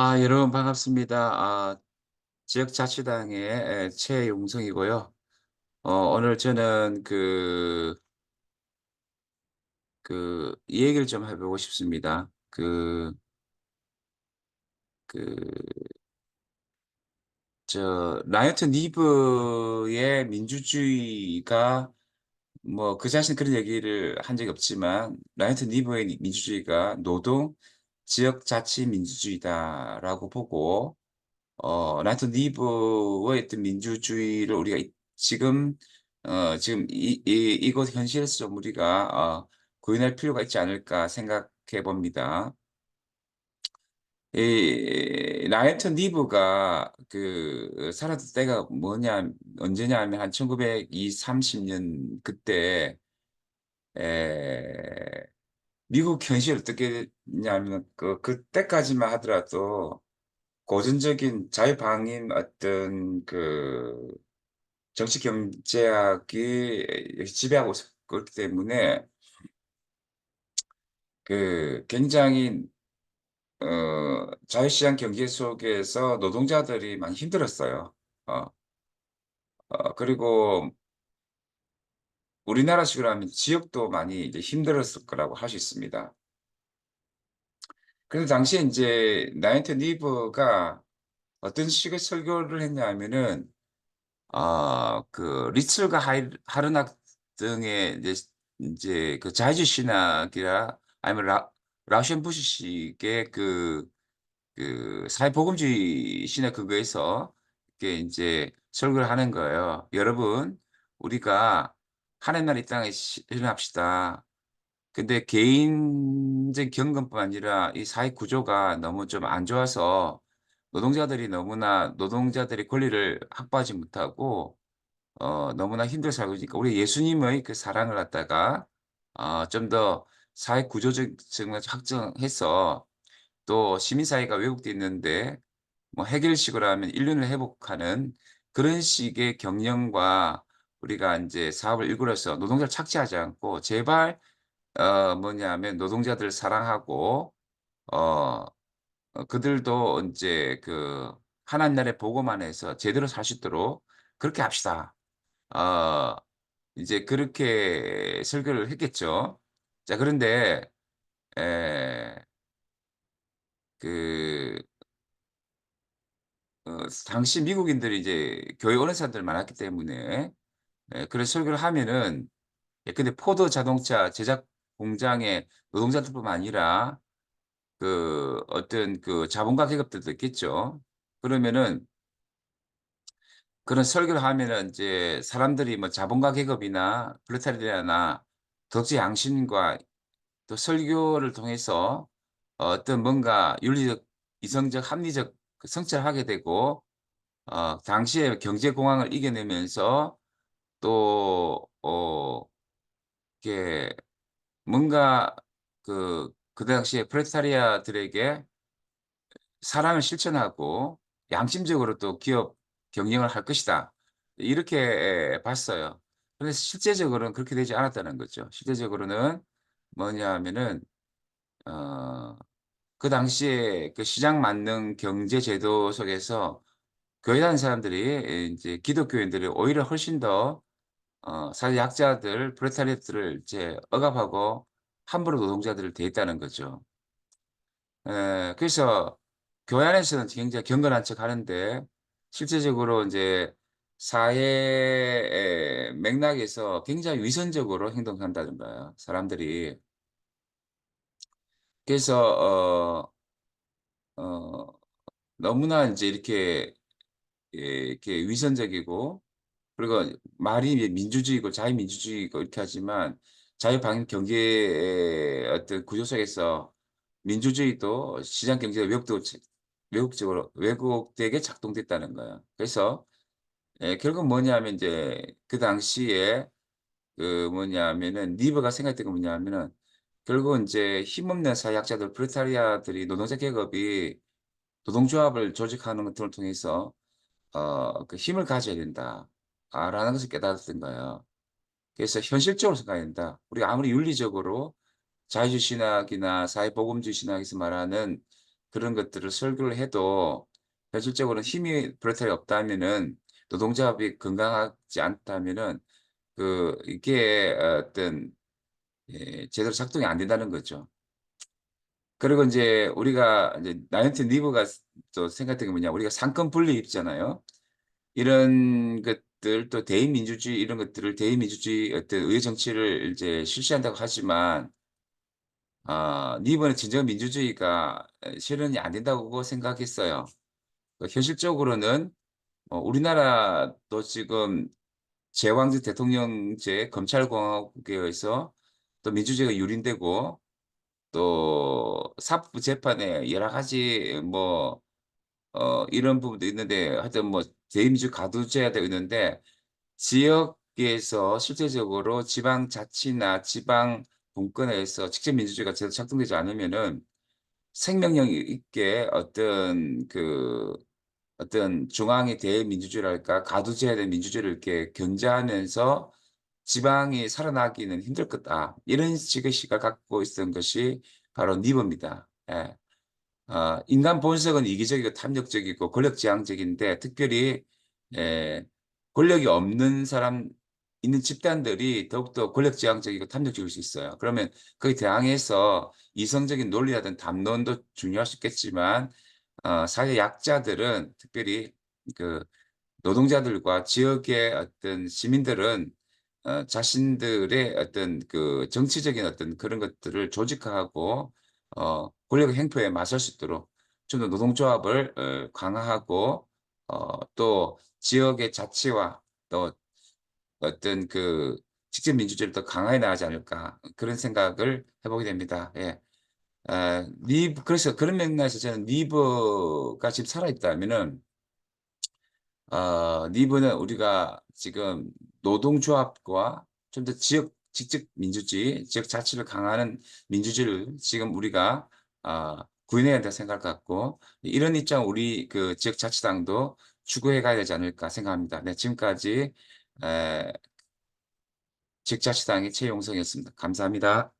아 여러분 반갑습니다. 아 지역자치당의 에, 최용성이고요. 어 오늘 저는 그 그 이 얘기를 좀 해 보고 싶습니다. 그 그 저 라이언트 니브의 민주주의가 뭐 그 자신은 그런 얘기를 한 적이 없지만 라이언트 니브의 민주주의가 노동 지역 자치 민주주의다라고 보고 어 나이트 니브의 어떤 민주주의를 우리가 이 지금 어 지금 이 이 이곳 현실에서 좀 우리가 어 구현할 필요가 있지 않을까 생각해 봅니다. 이 라이트 니브가 그 살았던 때가 뭐냐 언제냐 하면 한 1920-30년 그때 에 미국 현실이 어떻게 냐면 그 그때까지만 하더라도 고전적인 자유방임 어떤 그 정치 경제학이 지배하고 있었기 때문에 그 굉장히 어 자유시장 경제 속에서 노동자들이 많이 힘들었어요. 어 어 그리고 우리나라식으로 하면 지역도 많이 이제 힘들었을 거라고 할 수 있습니다. 그래서 당시에 인제 나인트 리브가 어떤 식의 설교를 했냐 하면은 아그 하이 하르낙 등의 이제 인제 그 자유주의 신학이라 아니면 라 라우션 부시식의 그 그 사회복음주의 신학 그거에서 이렇게 인제 설교를 하는 거예요. "여러분 우리가 하나님 나라 이 땅에 시 일어납시다. 근데 개인적 경험뿐 아니라 이 사회 구조가 너무 좀 안 좋아서 노동자들이 너무나 노동자들의 권리를 확보하지 못하고 어 너무나 힘들게 살고 있으니까 우리 예수님의 그 사랑을 갖다가 어 좀 더 사회 구조적 측면에서 확정해서 또 시민사회가 왜곡돼 있는데 뭐 해결식으로 하면 인륜을 회복하는 그런 식의 경영과 우리가 인제 사업을 일구려서 노동자를 착취하지 않고 제발 어 뭐냐면 노동자들을 사랑하고 어어 그들도 인제 그 하나님 나라의 복음 안에서 제대로 살 수 있도록 그렇게 합시다. 어 이제 그렇게 설교를 했겠죠. 자 그런데 에그 어 당시 미국인들이 이제 교회 오는 사람들이 많았기 때문에 예 그런 설교를 하면은 예 근데 포드 자동차 제작 공장의 노동자들뿐만 아니라 그 어떤 그 자본가 계급들도 있겠죠. 그러면은 그런 설교를 하면은 인제 사람들이 뭐 자본가 계급이나 프롤레타리아나 덕지 양심과 또 설교를 통해서 어떤 뭔가 윤리적, 이성적, 합리적 그 성찰을 하게 되고 어 당시의 경제 공황을 이겨내면서 또 어 이렇게 뭔가 그 그 당시에 프롤레타리아들에게 사랑을 실천하고 양심적으로 또 기업 경영을 할 것이다. 이렇게 봤어요. 그런데 실제적으로는 그렇게 되지 않았다는 거죠. 실제적으로는 뭐냐 하면은 어 그 당시에 그 시장 만능 경제 제도 속에서 교회 다니는 사람들이 인제 기독교인들이 오히려 훨씬 더 어 사회 약자들 프롤레타리아들을 이제 억압하고 함부로 노동자들을 대했다는 거죠. 예. 그래서 교회 안에서는 굉장히 경건한 척 하는데 실제적으로 인제 사회의 맥락에서 굉장히 위선적으로 행동한다는 거예요, 사람들이. 그래서 어 어 너무나 인제 이렇게 예 이렇게 위선적이고 그리고 말이 이제 민주주의고 자유민주주의고 이렇게 하지만 자유방임 경제의 어떤 구조 속에서 민주주의도 시장 경제가 왜곡되고 치 왜곡적으로 왜곡되게 작동됐다는 거예요. 그래서 예 결국 뭐냐면 인제 그 당시에 그 뭐냐면은 리버가 생각했던 건 뭐냐면은 결국은 인제 힘없는 사회약자들 프롤레타리아들이 노동자 계급이 노동조합을 조직하는 것들을 통해서 어 그 '힘을 가져야 된다.' 아 라는 것을 깨달았던 거예요. 그래서 현실적으로 생각해야 된다. 우리가 아무리 윤리적으로 자유주의 신학이나 사회복음주의 신학에서 말하는 그런 것들을 설교를 해도 현실적으로는 힘이 그렇게 없다면은 노동조합이 건강하지 않다면은 그 이게 어떤 예 제대로 작동이 안 된다는 거죠. 그리고 인제 우리가 이제 나이언틴 리버가 또 생각했던 게 뭐냐 우리가 상권 분리 있잖아요. 이런 것 들 또 대의민주주의 이런 것들을 대의민주주의 어떤 의회 정치를 이제 실시한다고 하지만 아 리버는 진정한 민주주의가 에 실현이 안 된다고 생각했어요. 그 현실적으로는 어 우리나라도 지금 제왕적 대통령제 검찰공화국에 의해서 또 민주주의가 유린되고 또 사법부 재판에 여러 가지 뭐 어 이런 부분도 있는데 하여튼 뭐 대의민주주의 가두제가 되어 있는데 지역에서 실제적으로 지방자치나 지방 분권에서 직접 민주주의가 제대로 작동되지 않으면은 생명력 있게 어떤 그 어떤 중앙의 대민주주의랄까 가두제에 대한 민주주의를 이렇게 견제하면서 '지방이 살아나기는 힘들 거다.' 이런 식의 시각을 갖고 있었던 것이 바로 리버입니다. 예. 어 인간 본성은 이기적이고 탐욕적이고 권력지향적인데 특별히 예 권력이 없는 사람 있는 집단들이 더욱더 권력지향적이고 탐욕적일 수 있어요. 그러면 거기에 대항해서 이성적인 논리라든 담론도 중요할 수 있겠지만 어 사회 약자들은 특별히 그 노동자들과 지역의 어떤 시민들은 어 자신들의 어떤 그 정치적인 어떤 그런 것들을 조직화하고 어 권력의 행포에 맞설 수 있도록 좀 더 노동조합을 어 강화하고 어 또 지역의 자치와 또 어떤 그 직접 민주주의를 더 강화해 나가지 않을까 그런 생각을 해 보게 됩니다. 예. 아 리브 그래서 그런 맥락에서 저는 리버가 지금 살아 있다면은 어 리버는 우리가 지금 노동조합과 좀 더 지역 직접 민주주의, 지역 자치를 강화하는 민주주의를 지금 우리가 아 구현해야 된다고 생각할 것 같고 이런 입장을 우리 그 지역자치당도 추구해 가야 되지 않을까 생각합니다. 네 지금까지 에 지역자치당의 최용석이었습니다. 감사합니다.